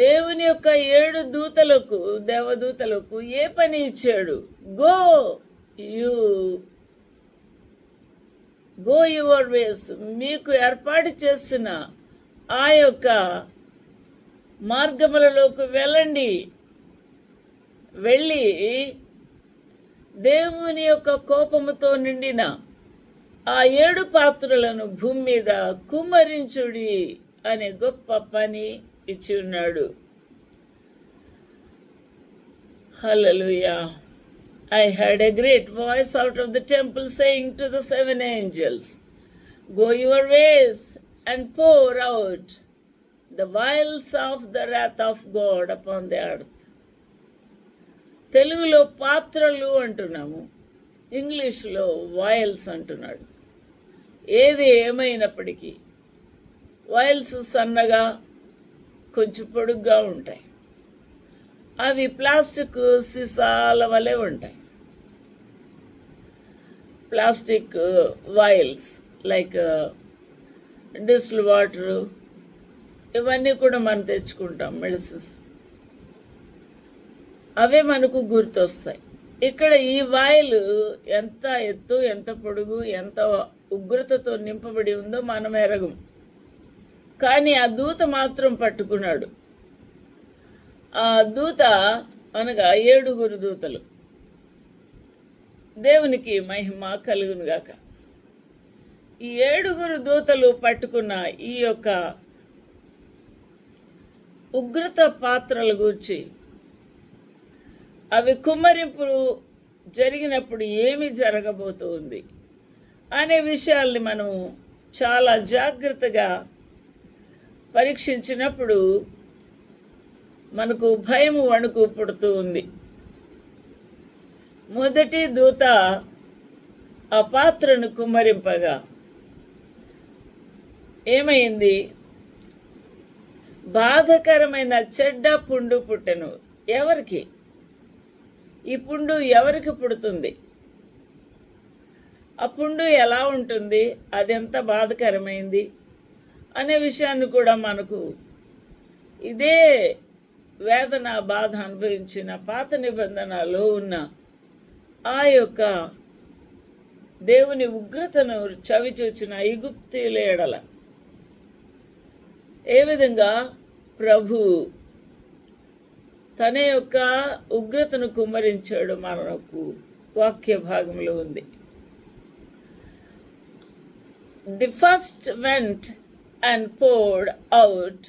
దేవుని యొక్క ఏడు దూతలకు దేవదూతలకు ఏ పని ఇచ్చాడు? Go you go your ways మీకు ఏర్పాటు చేసిన ఆ యొక్క మార్గములలోకి వెళ్ళండి. వెళ్ళి దేవుని యొక్క కోపముతో నిండిన ఆ ఏడు పాత్రలను భూమి మీద కుమ్మరించుడి. అనే గొప్ప పని ఇచ్చి ఉన్నాడు hallelujah I had a great voice out of the temple saying to the seven angels go your ways and pour out the vials of the wrath of God upon the earth తెలుగులో పాత్రలు అంటున్నాము ఇంగ్లీష్లో వాయల్స్ అంటున్నాడు ఏది ఏమైనప్పటికీ wiles సన్నగా కొంచెం పొడుగ్గా ఉంటాయి. అవి ప్లాస్టిక్ సీసాల వలె ఉంటాయి. Plastic vials like distil water ఇవన్నీ కూడా మనం తెచ్చుకుంటాం మెడిసిన్స్ అవే మనకు గుర్తొస్తాయి. ఇక్కడ ఈ వాయిల్ ఎంత ఎత్తు ఎంత పొడుగు ఎంత ఉగ్రతతో నింపబడి ఉందో మనం ఎరగం కానీ ఆ దూత మాత్రం పట్టుకున్నాడు. ఆ దూత అనగా ఏడుగురు దూతలు. దేవునికి మహిమ కలుగునుగాక ఈ ఏడుగురు దూతలు పట్టుకున్న ఈ యొక్క ఉగ్రత పాత్రల గూర్చి అవి కుమ్మరింపు జరిగినప్పుడు ఏమి జరగబోతుంది అనే విషయాల్ని మనం చాలా జాగ్రత్తగా పరీక్షించినప్పుడు మనకు భయం వణుకు పుడుతూ ఉంది. మొదటి దూత ఆ పాత్రను కుమ్మరింపగా ఏమైంది? బాధకరమైన చెడ్డ పుండు పుట్టెను ఎవరికి? ఈ పుండు ఎవరికి పుడుతుంది? ఆ పుండు ఎలా ఉంటుంది? అది ఎంత బాధకరమైంది? అనే విషయాన్ని కూడా మనకు ఇదే వేదన బాధ అనుభవించిన పాత నిబంధనలో ఉన్న ఆ యొక్క దేవుని ఉగ్రతను చవి చూచిన ఎడల. ఏ విధంగా ప్రభు తన యొక్క ఉగ్రతను కుమ్మరించాడు మనకు వాక్య భాగంలో ఉంది. The first went and poured out